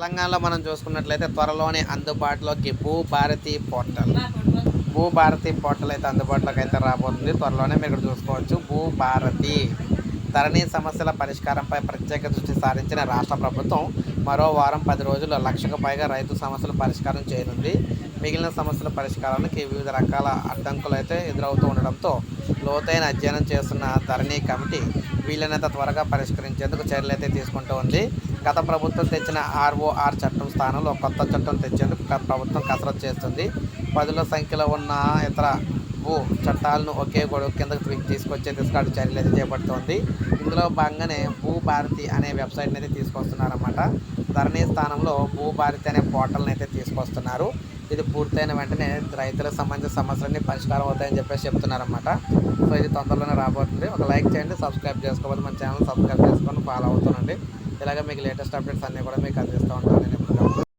తెలంగాణలో మనం చూసుకున్నట్లయితే త్వరలోనే అందుబాటులోకి భూభారతి పోర్టల్. భూభారతి పోర్టల్ అయితే అందుబాటులోకి అయితే రాబోతుంది. త్వరలోనే మీరు ఇక్కడ చూసుకోవచ్చు. భూభారతి. ధరణీ ధరణి సమస్యల పరిష్కారంపై ప్రత్యేక దృష్టి సారించిన రాష్ట్ర ప్రభుత్వం మరో వారం పది రోజుల్లో లక్షకు పైగా రైతు సమస్యల పరిష్కారం చేయనుంది. మిగిలిన సమస్యల పరిష్కారానికి వివిధ రకాల అడ్డంకులు అయితే ఎదురవుతూ ఉండడంతో లోతైన అధ్యయనం చేస్తున్న ధరణి కమిటీ వీలైనంత త్వరగా పరిష్కరించేందుకు చర్యలు అయితే తీసుకుంటూ ఉంది. గత ప్రభుత్వం తెచ్చిన ఆర్ఓఆర్ చట్టం స్థానంలో కొత్త చట్టం తెచ్చేందుకు ప్రభుత్వం కసరత్తు చేస్తుంది. పదుల సంఖ్యలో ఉన్న ఇతర భూ చట్టాలను ఒకే గొడవ కిందకు తీసుకొచ్చే దిశగా చర్యలు అయితే చేపడుతోంది. ఇందులో భాగంగానే భూభారతి అనే వెబ్సైట్ని అయితే తీసుకొస్తున్నారన్నమాట. ధరణి స్థానంలో భూభారతి అనే పోర్టల్ని అయితే తీసుకొస్తున్నారు. ఇది పూర్తయిన వెంటనే రైతులకు సంబంధించిన సమస్యలన్నీ పరిష్కారం అవుతాయని చెప్పేసి చెప్తున్నారన్నమాట. సో ఇది తొందరలోనే రాబోతుంది. ఒక లైక్ చేయండి సబ్స్క్రైబ్ చేసుకోవద్దు మన ఛానల్ సబ్స్క్రైబ్ చేసుకొని ఫాలో అవుతుందండి ఇలాగే మీకు లేటెస్ట్ అప్డేట్స్ అన్నీ కూడా మీకు అందిస్తూ ఉంటాను.